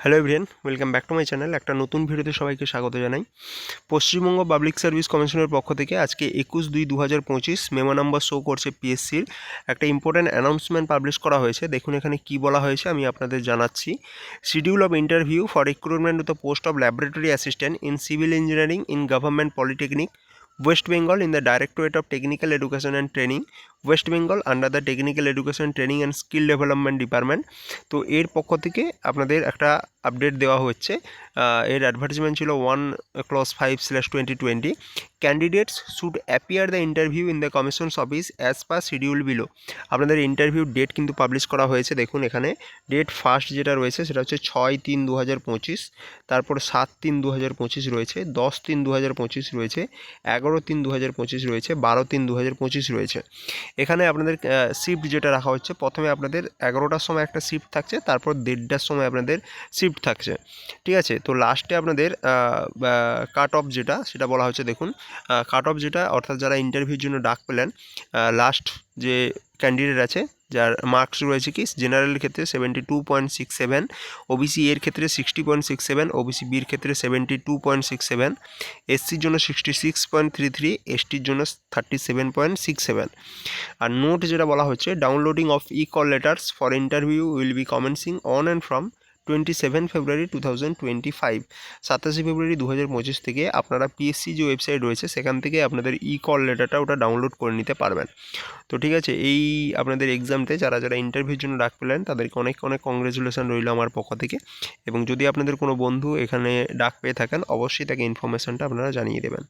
Hello everyone welcome back to my channel একটা নতুন ভিডিওতে সবাইকে স্বাগত জানাই। পশ্চিমবঙ্গ পাবলিক সার্ভিস কমিশনের পক্ষ থেকে আজকে একুশ দুই দু হাজার পঁচিশ মেমো নাম্বার শো করছে পিএসসির একটা ইম্পর্ট্যান্ট অ্যানাউন্সমেন্ট পাবলিশ করা হয়েছে। দেখুন এখানে কি বলা হয়েছে, আমি আপনাদের জানাচ্ছি। Schedule of interview for recruitment to the post of laboratory assistant in civil engineering in government polytechnic West Bengal in the directorate of technical education and training West Bengal under the technical education training and skill development department তো এর পক্ষ থেকে আপনাদের একটা update দেওয়া হচ্ছে। এর advertisement ছিল one clause five slash twenty twenty candidates should appear the interview in the commission's office as per schedule below আপনাদের ইন্টারভিউ ডেট কিন্তু পাবলিশ করা হয়েছে। দেখুন এখানে ডেট ফার্স্ট যেটা রয়েছে সেটা হচ্ছে ছয় তিন দু হাজার পঁচিশ। তারপর সাত তিন দু হাজার পঁচিশ রয়েছে, দশ তিন দু হাজার পঁচিশ রয়েছে, এগারো তিন দু হাজার পঁচিশ রয়েছে, বারো তিন দু হাজার পঁচিশ রয়েছে। এখানে আপনাদের শিফট যেটা রাখা হচ্ছে, প্রথমে আপনাদের এগারোটার সময় একটা শিফট থাকছে, তারপর দেড়টার সময় আপনাদের শিফট থাকছে। ঠিক আছে? তো লাস্টে আপনাদের কাট অফ যেটা, সেটা বলা হচ্ছে, দেখুন কাট অফ যেটা, অর্থাৎ যারা ইন্টারভিউর জন্য ডাক পেলেন লাস্ট যে ক্যান্ডিডেট আছে যার মার্কস রয়েছে কি? জেনারেলের ক্ষেত্রে seventy two point six seven OBC এর ক্ষেত্রে sixty point six seven OBC বির ক্ষেত্রে seventy two point six seven এসসির জন্য sixty six point three three এসটির জন্য thirty seven point six seven আর নোট যেটা বলা হচ্ছে downloading of e call letters for interview will be commencing on and from twenty seven February two thousand twenty five সাতাশে ফেব্রুয়ারি দু হাজার পঁচিশ থেকে আপনারা পিএসসি যে ওয়েবসাইট রয়েছে, সেখান থেকে আপনাদের ই কল লেটারটা ওটা ডাউনলোড করে নিতে পারবেন। তো ঠিক আছে, এই আপনাদের এক্সামতে যারা যারা ইন্টারভিউর জন্য ডাক পেলেন, তাদেরকে অনেক অনেক কংগ্রেচুলেশন রইল আমার পক্ষ থেকে। এবং যদি আপনাদের কোনো বন্ধু এখানে ডাক পেয়ে থাকেন, অবশ্যই তাকে ইনফরমেশনটা আপনারা জানিয়ে দেবেন।